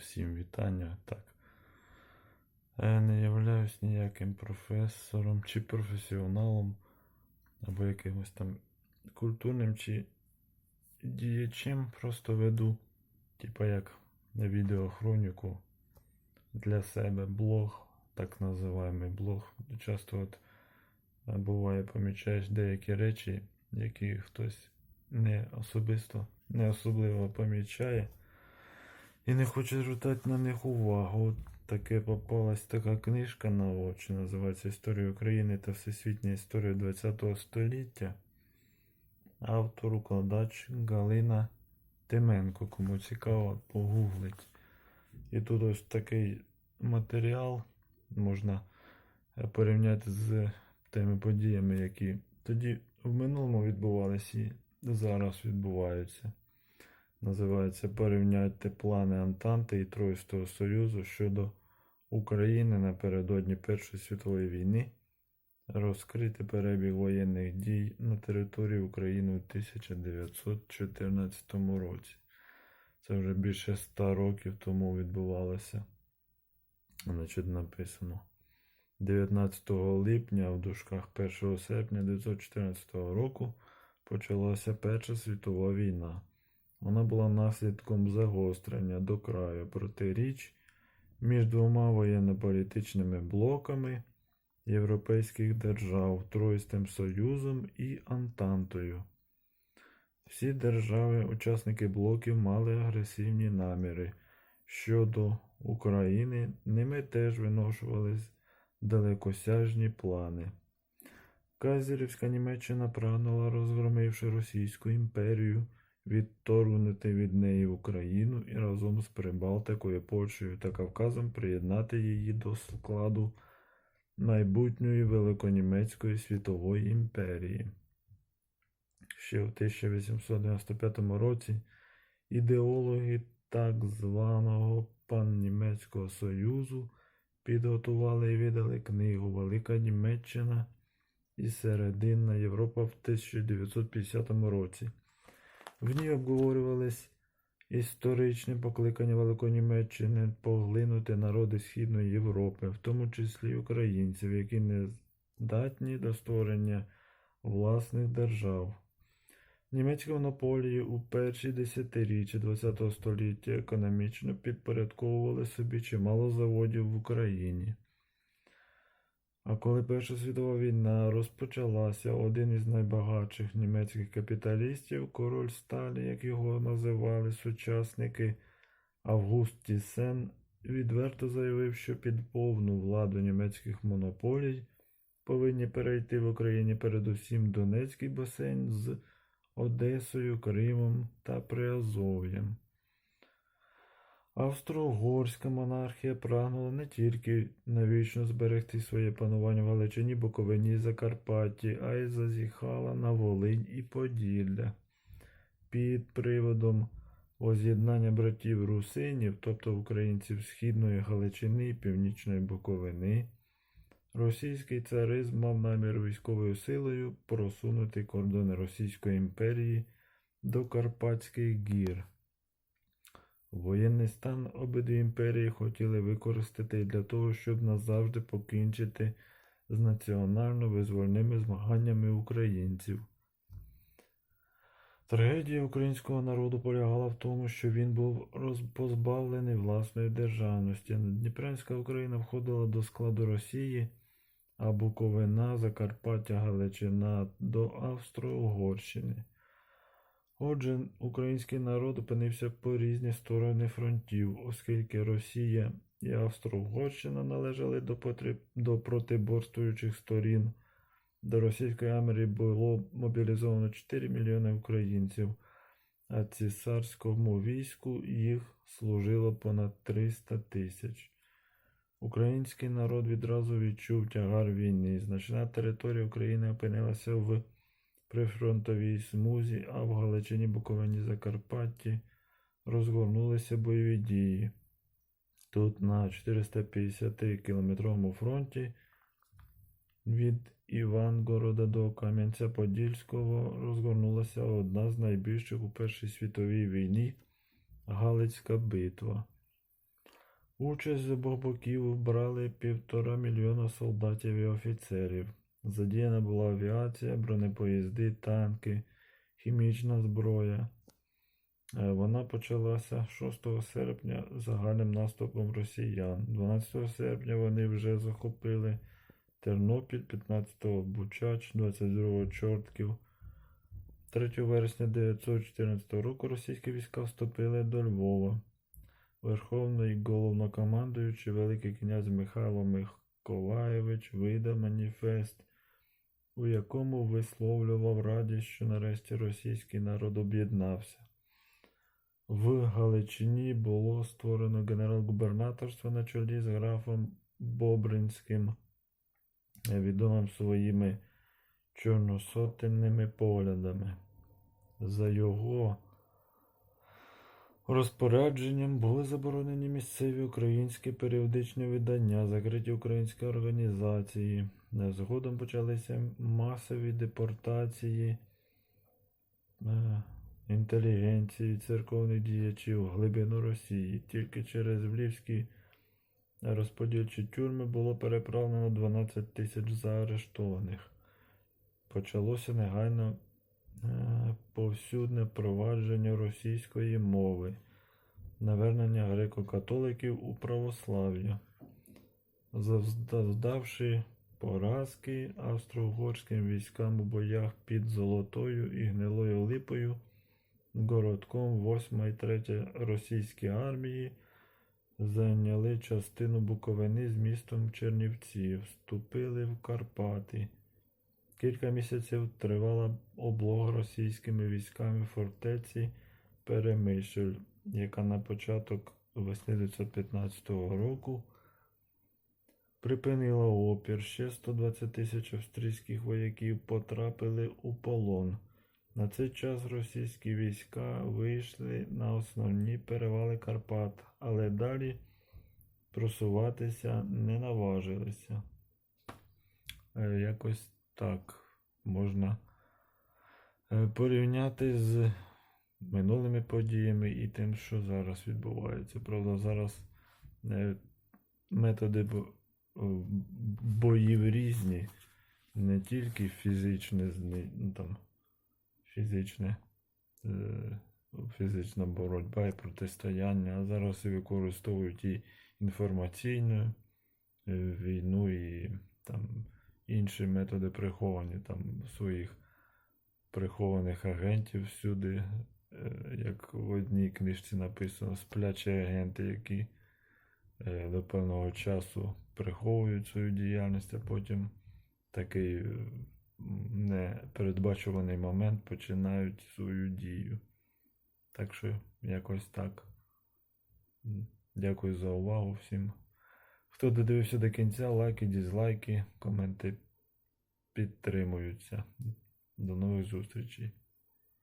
всім вітання. Так. Я не являюсь ніяким професором чи професіоналом, або якимось там культурним чи діячем. Просто веду, типа як відеохроніку для себе блог, так називаємий блог. Часто от е, буває помічаєш деякі речі, які хтось не особисто, не особливо помічає. І не хоче звертати на них увагу. Таке попалась така книжка на очі, називається Історія України та Всесвітня історія ХХ століття. Автор, укладач Галина Тименко. Кому цікаво, погуглить. І тут ось такий матеріал можна порівняти з тими подіями, які тоді в минулому відбувалися і зараз відбуваються. Називається Порівняйте плани Антанти і Троїстого Союзу щодо України напередодні Першої світової війни. Розкрити перебіг воєнних дій на території України у 1914 році. Це вже більше ста років тому відбувалося. Значить, написано. 19 липня в дужках 1 серпня 1914 року почалася Перша світова війна. Вона була наслідком загострення до краю протиріч між двома воєнно-політичними блоками європейських держав Тройстим Союзом і Антантою. Всі держави, учасники блоків, мали агресивні наміри щодо України, ними теж виношувались далекосяжні плани. Казірівська Німеччина прагнула, розгромивши Російську імперію, відторгнути від неї Україну і разом з Прибалтикою, Польщею та Кавказом приєднати її до складу майбутньої Великонімецької світової імперії. Ще в 1895 році ідеологи так званого Паннімецького Союзу підготували і видали книгу Велика Німеччина і Серединна Європа в 1950 році. В ній обговорювались історичне покликання Великонімеччини поглинути народи Східної Європи, в тому числі українців, які не здатні до створення власних держав. Німецькі монополії у перші десятиріччя ХХ століття економічно підпорядковували собі чимало заводів в Україні. А коли Перша світова війна розпочалася, один із найбагатших німецьких капіталістів, король Сталі, як його називали сучасники, Август Тісен, відверто заявив, що під повну владу німецьких монополій повинні перейти в Україні передусім Донецький басейн з Одесою, Кримом та Приазов'ям. Австро-Угорська монархія прагнула не тільки навічно зберегти своє панування в Галичині, Буковині і Закарпатті, а й зазіхала на Волинь і Поділля. Під приводом воз'єднання братів русинів, тобто українців Східної Галичини і Північної Буковини, російський царизм мав намір військовою силою просунути кордони Російської імперії до Карпатських гір. Воєнний стан обидві імперії хотіли використати для того, щоб назавжди покінчити з національно-визвольними змаганнями українців. Трагедія українського народу полягала в тому, що він був позбавлений власної державності. Дніпрянська Україна входила до складу Росії, а Буковина, Закарпаття, Галичина до Австро-Угорщини. Отже, український народ опинився по різні сторони фронтів, оскільки Росія і Австро-Угорщина належали до, потреб... до протиборствуючих сторін. До російської армії було мобілізовано 4 мільйони українців, а цісарському війську їх служило понад 300 тисяч. Український народ відразу відчув тягар війни. Значна територія України опинилася в прифронтовій смузі, а в Галичині, Буковині, Закарпатті розгорнулися бойові дії. Тут на 450-кілометровому фронті від Івангорода до Кам'янця-Подільського розгорнулася одна з найбільших у Першій світовій війні Галицька битва. Участь з обох боків брали півтора мільйона солдатів і офіцерів. Задіяна була авіація, бронепоїзди, танки, хімічна зброя. Е, Вона почалася 6 серпня загальним наступом росіян. 12 серпня вони вже захопили Тернопіль, 15-го Бучач, 22-го Чортків. 3 вересня 1914 року російські війська вступили до Львова. Верховний головнокомандуючий Великий князь Михайло Миколаєвич видав маніфест, у якому висловлював радість, що нарешті російський народ об'єднався. В Галичині було створено генерал-губернаторство на чолі з графом Бобринським, відомим своїми чорносотенними поглядами. За його розпорядженням були заборонені місцеві українські періодичні видання, закриті українські організації. Е, Згодом почалися масові депортації е, інтелігенції, церковних діячів глибину Росії. Тільки через Львівські розподільчі тюрми було переправлено 12 тисяч заарештованих. Почалося негайно повсюдне впровадження російської мови, навернення греко-католиків у православ'я. Завдавши поразки австро-угорським військам у боях під Золотою і Гнилою Липою, городком 8 і 3 російські армії зайняли частину Буковини з містом Чернівці, вступили в Карпати. Кілька місяців тривала облога російськими військами фортеці Перемишль, яка на початок весни 1915 року припинила опір. Ще 120 тисяч австрійських вояків потрапили у полон. На цей час російські війська вийшли на основні перевали Карпат, але далі просуватися не наважилися. Е, Якось так можна е, порівняти з минулими подіями і тим, що зараз відбувається. Правда, зараз е, методи боїв різні, не тільки фізичне, ну, там, фізичне, е, фізична боротьба і протистояння, а зараз використовують і інформаційну війну, і там інші методи приховані, там своїх прихованих агентів всюди, е, як в одній книжці написано, сплячі агенти, які е, до певного часу приховують свою діяльність, а потім такий е, непередбачуваний момент починають свою дію. Так що якось так. Дякую за увагу всім. Хто додивився до кінця, лайки, дізлайки, коменти підтримуються. До нових зустрічей.